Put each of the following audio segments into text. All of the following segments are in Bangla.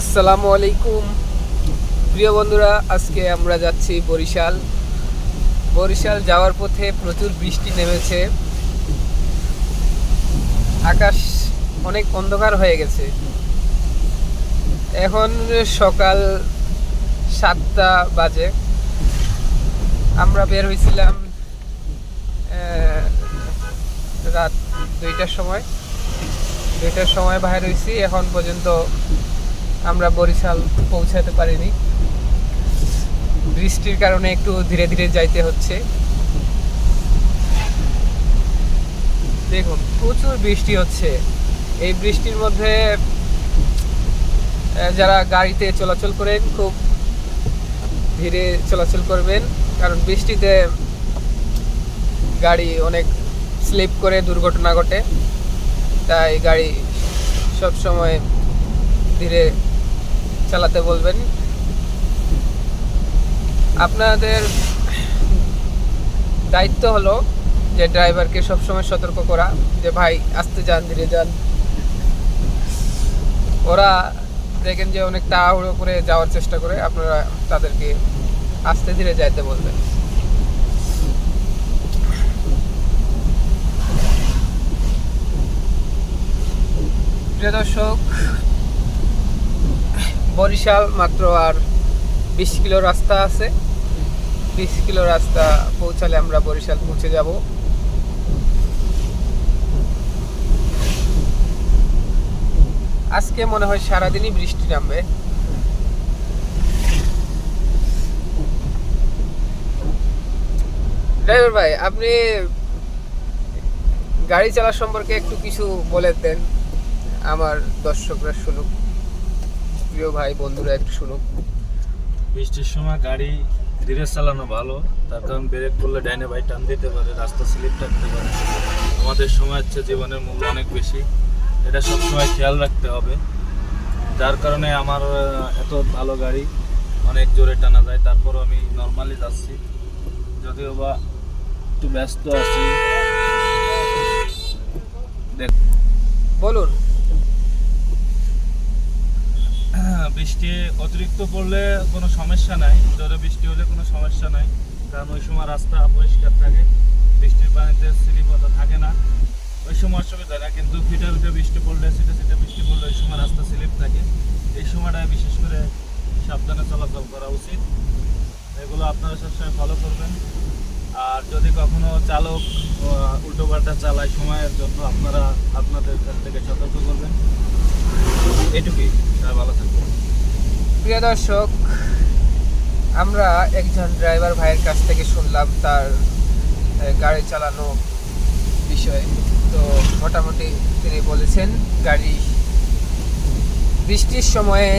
আসসালামু আলাইকুম। প্রিয় বন্ধুরা, আজকে আমরা যাচ্ছি বরিশাল। বরিশাল যাওয়ার পথে প্রচুর বৃষ্টি নেমেছে। আকাশ অনেক অন্ধকার হয়ে গেছে। এখন সকাল সাতটা বাজে। আমরা বের হয়েছিলাম রাত দুইটার সময়। দুইটার সময় বাইরে হয়েছি, এখন পর্যন্ত আমরা বরিশাল পৌঁছাতে পারিনি। বৃষ্টির কারণে একটু ধীরে ধীরে যাইতে হচ্ছে। দেখুন, প্রচুর বৃষ্টি হচ্ছে। এই বৃষ্টির মধ্যে যারা গাড়িতে চলাচল করেন, খুব ধীরে চলাচল করবেন। কারণ বৃষ্টিতে গাড়ি অনেক স্লিপ করে দুর্ঘটনা ঘটে। তাই গাড়ি সব সময় ধীরে চালাতে বলবেন। আপনাদের দায়িত্ব হলো যে ড্রাইভারকে সবসময় সতর্ক করা, যে ভাই আস্তে যান, ধীরে যান। ওরা দেখেন যে অনেক তাড়াহুড়ো করে যাওয়ার চেষ্টা করে, আপনারা তাদেরকে আস্তে ধীরে যাইতে বলবেন। প্রিয় দর্শক বরিশাল মাত্র আর বিশ কিলো রাস্তা আছে। বিশ কিলো রাস্তা পৌঁছালে আমরা বরিশাল পৌঁছে যাব। আজকে মনে হয় সারাদিনই বৃষ্টি নামবে। ড্রাইভার ভাই, আপনি গাড়ি চালা সম্পর্কে একটু কিছু বলে দেন, আমার দর্শকরা শুনুক। প্রিয় ভাই, বন্ধুরা, একটু শুনুক বৃষ্টির সময় গাড়ি ধীরে চালানো ভালো, তার কারণ ব্রেক করলে ডাইনে বাই টান দিতে পারে রাস্তা স্লিপ থাকতে পারে। আমাদের সময় হচ্ছে জীবনের মূল্য অনেক বেশি। এটা সবসময় খেয়াল রাখতে হবে। যার কারণে আমার এত ভালো গাড়ি অনেক জোরে টানা যায়। তারপর আমি নর্মালি যাচ্ছি। যদিও বা একটু ব্যস্ত আছি বৃষ্টি অতিরিক্ত পড়লে কোনো সমস্যা নাই, জোরে বৃষ্টি হলে কোনো সমস্যা নাই, কারণ ওই সময় রাস্তা পরিষ্কার থাকে, বৃষ্টির পানিতে স্লিপতা থাকে না। ওই সময় অসুবিধা না কিন্তু ফিটে ফিটে বৃষ্টি পড়লে সিটে সিটে বৃষ্টি পড়লে ওই সময় রাস্তা স্লিপ থাকে। এই সময়টায় বিশেষ করে সাবধানে চলাচল করা উচিত। এগুলো আপনারা সবসময় ফলো করবেন। আর যদি কখনো চালক উল্টোপাল্টা চালায় সময়ের জন্য, আপনারা আপনাদের কাছ থেকে সতর্ক করবেন। এটুকুই ভালো থাকবেন। প্রিয় দর্শক, আমরা একজন ড্রাইভার ভাইয়ের কাছ থেকে শুনলাম তার গাড়ি চালানো বিষয়ে। তো মোটামুটি তিনি বলেছেন, গাড়ি বৃষ্টির সময়ে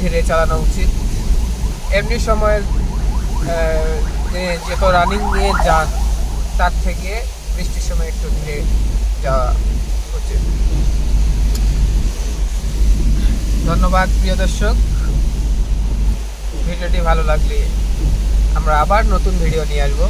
ধীরে চালানো উচিত। এমনি সময় যত রানিং নিয়ে যান, তার থেকে বৃষ্টির সময় একটু ধীরে যাওয়া উচিত। ধন্যবাদ, প্রিয় দর্শক। ভিডিওটি ভালো লাগলে আমরা আবার নতুন ভিডিও নিয়ে আসব।